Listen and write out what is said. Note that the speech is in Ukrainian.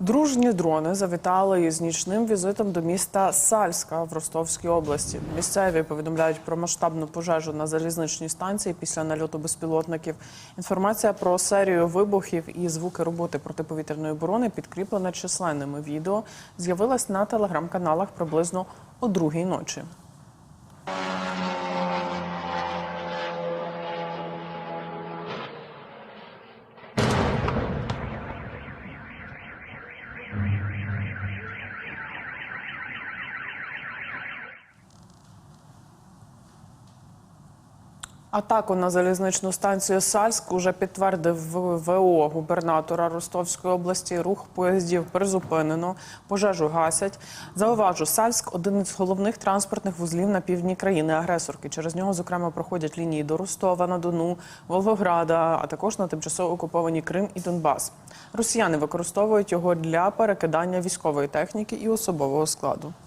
Дружні дрони завітали із нічним візитом до міста Сальська в Ростовській області. Місцеві повідомляють про масштабну пожежу на залізничній станції після нальоту безпілотників. Інформація про серію вибухів і звуки роботи протиповітряної оборони, підкріплена численними відео, з'явилась на телеграм-каналах приблизно о другій ночі. Атаку на залізничну станцію Сальськ уже підтвердив ВО губернатора Ростовської області. Рух поїздів призупинено, пожежу гасять. Зауважу, Сальськ один із головних транспортних вузлів на півдні країни-агресорки. Через нього, зокрема, проходять лінії до Ростова на Дону, Волгограда, а також на тимчасово окуповані Крим і Донбас. Росіяни використовують його для перекидання військової техніки і особового складу.